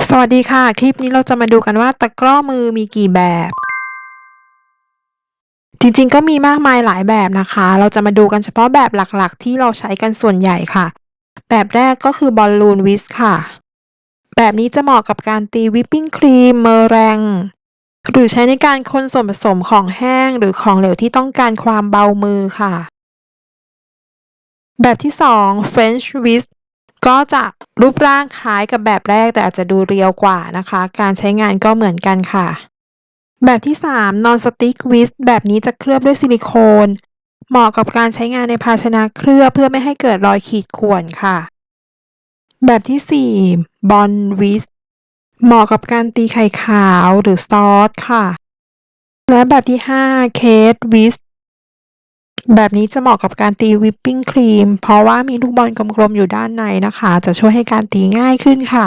สวัสดีค่ะ คลิปนี้เราจะมาดูกันว่าตะกร้อมือมีกี่แบบ จริงๆก็มีมากมายหลายแบบนะคะ เราจะมาดูกันเฉพาะแบบหลักๆ ที่เราใช้กันส่วนใหญ่ค่ะ แบบแรกก็คือบอลลูนวิสค่ะ แบบนี้จะเหมาะกับการตีวิปปิ้งครีมเมอแรง หรือใช้ในการคนส่วนผสมของแห้งหรือของเหลวที่ต้องการความเบามือค่ะ แบบที่ 2 French Whisk ก็จะรูปร่างคล้ายกับแบบแรกแต่อาจจะดูเรียวกว่านะคะ การใช้งานก็เหมือนกันค่ะ แบบที่ 3 Non-stick w i s แบบนี้จะเคลือบด้วยซิลิโคนเหมาะกับการใช้งานในภาชนะเคลือบเพื่อไม่ให้เกิดรอยขีดข่วนค่ะ แบบที่ 4 b o n w i s เหมาะกับการตีไข่ขาวหรือซอสค่ะ และแบบที่ 5 Cake w i s แบบนี้จะเหมาะกับการตีวิปปิ้งครีม เพราะว่ามีลูกบอลกลมๆอยู่ด้านในนะคะ จะช่วยให้การตีง่ายขึ้นค่ะ